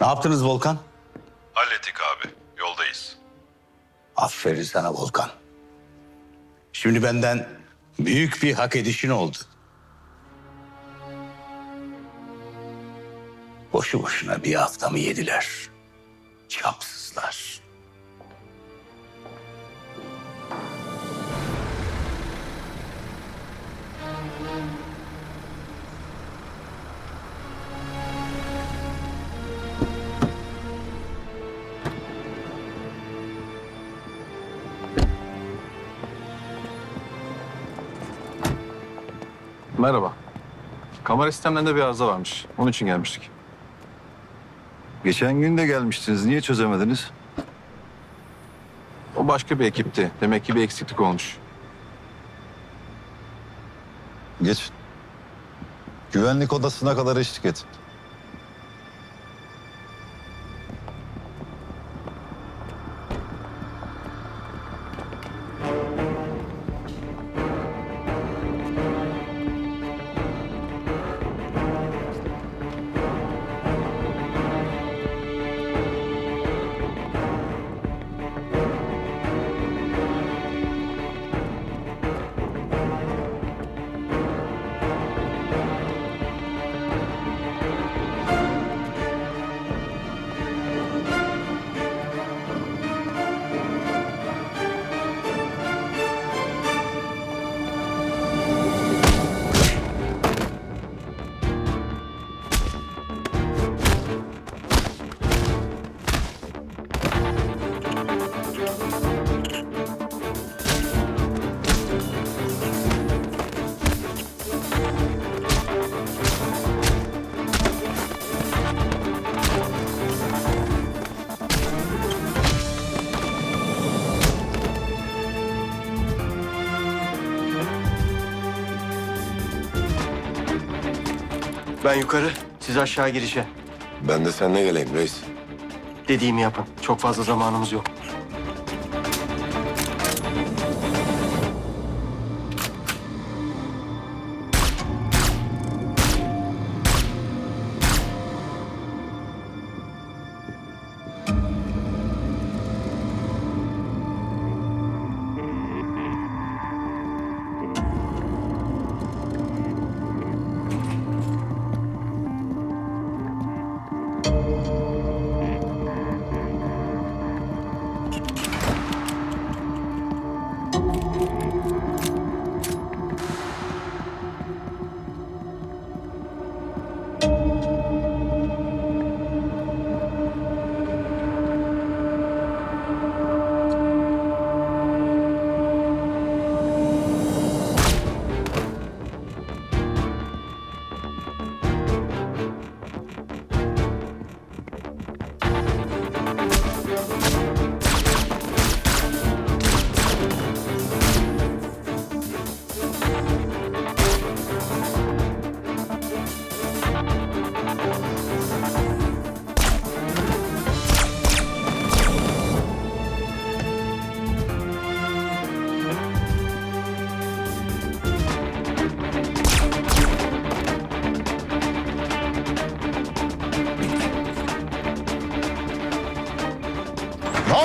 Ne yaptınız Volkan? Hallettik abi. Yoldayız. Aferin sana Volkan. Şimdi benden büyük bir hak edişin oldu. Boşu boşuna bir haftamı yediler. Çapsızlar. Merhaba. Kamera sistemlerinde bir arıza varmış. Onun için gelmiştik. Geçen gün de gelmiştiniz. Niye çözemediniz? O başka bir ekipti. Demek ki bir eksiklik olmuş. Geç. Güvenlik odasına kadar eşlik et. Ben yukarı, siz aşağı girişe. Ben de seninle geleyim reis. Dediğimi yapın. Çok fazla zamanımız yok. Ne